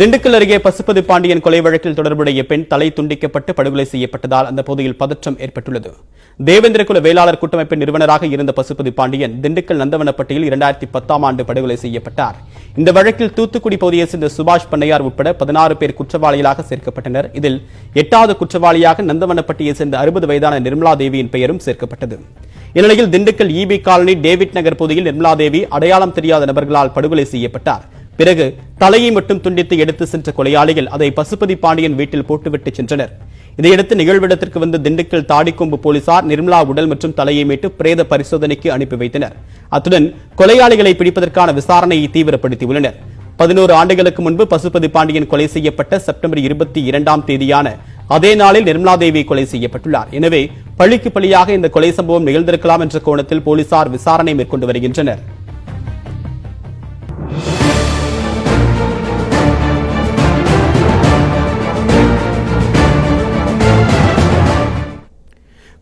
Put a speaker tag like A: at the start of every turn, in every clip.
A: திண்டுக்கல் அருகே பசுபதி பாண்டியன் கொலை வழக்கில் தொடர்புடைய பெண் தலை துண்டிக்கப்பட்டு படுகொலை செய்யப்பட்டதால் அந்த பகுதியில் பதற்றம் ஏற்பட்டுள்ளது. தேவேந்திரகுல வேளாளர் கூட்டமைப்பின் நிறுவனராக இருந்த பசுபதி பாண்டியன் திண்டுக்கல் நந்தவனப்பட்டியில் இரண்டாயிரத்தி பத்தாம் ஆண்டு படுகொலை செய்யப்பட்டார். இந்த வழக்கில் தூத்துக்குடி பகுதியைச் சேர்ந்த சுபாஷ் பண்ணையார் உட்பட பதினாறு பேர் குற்றவாளிகளாக சேர்க்கப்பட்டனர். இதில் எட்டாவது குற்றவாளியாக நந்தவனப்பட்டியைச் சேர்ந்த அறுபது வயதான நிர்மலா தேவியின் பெயரும் சேர்க்கப்பட்டது. இந்நிலையில் Dindigul EB colony David Nagar பகுதியில் நிர்மலா தேவி அடையாளம் தெரியாத நபர்களால் படுகொலை செய்யப்பட்டார். பிறகு தலையை மட்டும் துண்டித்து எடுத்து சென்ற கொலையாளிகள் அதை பசுபதி பாண்டியன் வீட்டில் போட்டுவிட்டு சென்றனர். இதையடுத்து நிகழ்விடத்திற்கு வந்த திண்டுக்கல் தாடிக்கொம்பு போலீசார் நிர்மலா உடல் மற்றும் தலையை மீட்டு பிரேத பரிசோதனைக்கு அனுப்பி வைத்தனர். அத்துடன் கொலையாளிகளை பிடிப்பதற்கான விசாரணையை தீவிரப்படுத்தியுள்ளனர். பதினோரு ஆண்டுகளுக்கு முன்பு பசுபதி பாண்டியன் கொலை செய்யப்பட்ட செப்டம்பர் இருபத்தி இரண்டாம் தேதியான அதே நாளில் நிர்மலா தேவி கொலை செய்யப்பட்டுள்ளார். எனவே பழிக்கு பழியாக இந்த கொலை சம்பவம் நிகழ்ந்திருக்கலாம் என்ற கோணத்தில் போலீசார் விசாரணை மேற்கொண்டு வருகின்றனர்.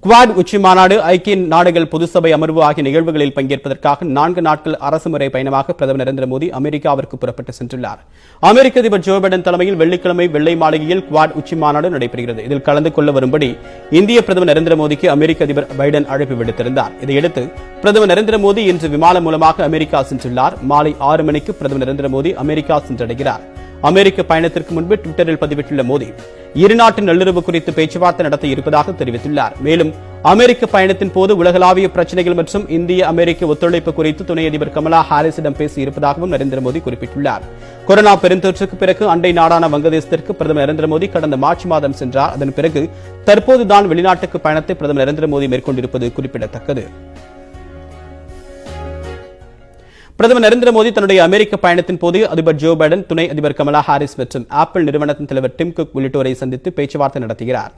A: குவாட் உச்சி மாநாடு ஐக்கிய நாடுகள் பொதுசபை அமர்வு ஆகிய நிகழ்வுகளில் பங்கேற்பதற்காக நான்கு நாட்கள் அரசுமுறை பயணமாக பிரதமர் நரேந்திர மோடி அமெரிக்காவிற்கு புறப்பட்டு சென்றுள்ளார். அமெரிக்க அதிபர் ஜோ பைடன் தலைமையில் வெள்ளிக்கிழமை வெள்ளை மாளிகையில் குவாட் உச்சி மாநாடு நடைபெறுகிறது. இதில் கலந்து கொள்ள வரும்படி இந்திய பிரதமர் நரேந்திர மோடிக்கு அமெரிக்க அதிபர் பைடன் அழைப்பு விடுத்திருந்தார். இதையடுத்து பிரதமர் நரேந்திர மோடி இன்று விமானம் மூலமாக அமெரிக்கா சென்றுள்ளார். மாலை ஆறு மணிக்கு பிரதமர் நரேந்திர மோடி அமெரிக்கா சென்றடைகிறார். அமெரிக்க பயணத்திற்கு முன்பு டுவிட்டரில் பதிவிட்டுள்ள மோடி இருநாட்டு நல்லுறவு குறித்து பேச்சுவார்த்தை நடத்த இருப்பதாக தெரிவித்துள்ளார். மேலும் அமெரிக்க பயணத்தின் போது உலகளாவிய பிரச்சனைகள் மற்றும் இந்திய அமெரிக்க ஒத்துழைப்பு குறித்து துணை அதிபர் கமலா ஹாரிஸிடம் பேசி இருப்பதாகவும் நரேந்திர மோடி குறிப்பிட்டுள்ளார். கொரோனா பெருந்தொற்றுக்கு பிறகு அண்டை நாடான வங்கதேசத்திற்கு பிரதமர் நரேந்திர மோடி கடந்த மார்ச் மாதம் சென்றார். அதன் பிறகு தற்போதுதான் வெளிநாட்டுக்கு பயணத்தை பிரதமர் நரேந்திர மோடி மேற்கொண்டிருப்பது குறிப்பிடத்தக்கது. பிரதமர் நரேந்திர மோடி தன்னுடைய அமெரிக்க பயணத்தின் போது அதிபர் ஜோ பைடன் துணை அதிபர் கமலா ஹாரிஸ் மற்றும் ஆப்பிள் நிறுவனத்தின் தலைவர் டிம் குக் உள்ளிட்டோரை சந்தித்து பேச்சுவார்த்தை நடத்துகிறார்.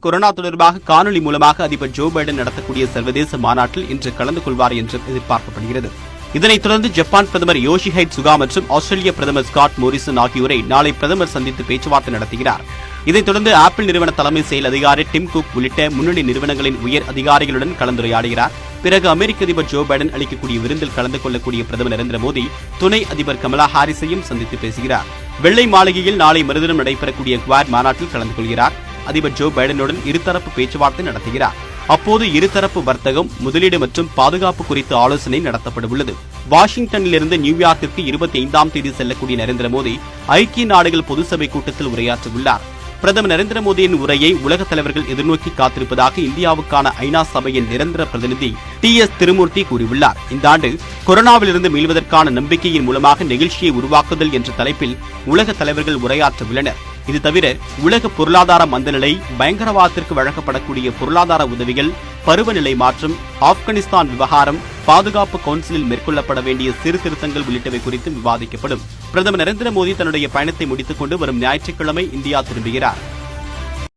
A: கொரோனா தொடர்பாக காணொலி மூலமாக அதிபர் ஜோ பைடன் நடத்தக்கூடிய சர்வதேச மாநாட்டில் இன்று கலந்து கொள்வார் என்று எதிர்பார்க்கப்படுகிறது. இதனைத் தொடர்ந்து ஜப்பான் பிரதமர் யோஷிஹைட் சுகா மற்றும் ஆஸ்திரேலிய பிரதமர் ஸ்காட் மோரிசன் ஆகியோரை நாளை பிரதமர் சந்தித்து பேச்சுவார்த்தை நடத்துகிறார். இதைத் தொடர்ந்து ஆப்பிள் நிறுவன தலைமை செயல் அதிகாரி டிம் குக் உள்ளிட்ட முன்னணி நிறுவனங்களின் உயர் அதிகாரிகளுடன் கலந்துரையாடுகிறார். பிறகு அமெரிக்க அதிபர் ஜோ பைடன் அளிக்கக்கூடிய விருந்தில் கலந்து கொள்ளக்கூடிய பிரதமர் நரேந்திர மோடி துணை அதிபர் கமலா ஹாரிஸையும் சந்தித்து பேசுகிறார். வெள்ளை மாளிகையில் நாளை மறுதினம் நடைபெறக்கூடிய குவாட் மாநாட்டில் கலந்து கொள்கிறார். அதிபர் ஜோ பைடனுடன் இருதரப்பு பேச்சுவார்த்தை நடத்துகிறார். அப்போது இருதரப்பு வர்த்தகம் முதலீடு மற்றும் பாதுகாப்பு குறித்து ஆலோசனை நடத்தப்பட உள்ளது. வாஷிங்டனிலிருந்து நியூயார்க்கிற்கு இருபத்தி ஐந்தாம் தேதி செல்லக்கூடிய நரேந்திர மோடி ஐக்கிய நாடுகள் பொதுசபை கூட்டத்தில் உரையாற்றவுள்ளார் பிரதமர் நரேந்திர மோடியின் உரையை உலக தலைவர்கள் எதிர்நோக்கி காத்திருப்பதாக இந்தியாவுக்கான ஐநா சபையின் நிரந்தர பிரதிநிதி டி எஸ் திருமூர்த்தி கூறியுள்ளார். இந்த ஆண்டு கொரோனாவிலிருந்து மீள்வதற்கான நம்பிக்கையின் மூலமாக நெகிழ்ச்சியை உருவாக்குதல் என்ற தலைப்பில் உலக தலைவர்கள் உரையாற்ற உள்ளனர் இது தவிர உலக பொருளாதார மந்தநிலை பயங்கரவாதத்திற்கு வழங்கப்படக்கூடிய பொருளாதார உதவிகள் பருவநிலை மாற்றம் ஆப்கானிஸ்தான் விவகாரம் பாதுகாப்பு கவுன்சிலில் மேற்கொள்ளப்பட வேண்டிய சீர்திருத்தங்கள் உள்ளிட்டவை குறித்து விவாதிக்கப்படும். பிரதமர் நரேந்திர மோடி தன்னுடைய பயணத்தை முடித்துக் கொண்டு வரும் ஞாயிற்றுக்கிழமை இந்தியா திரும்புகிறார்.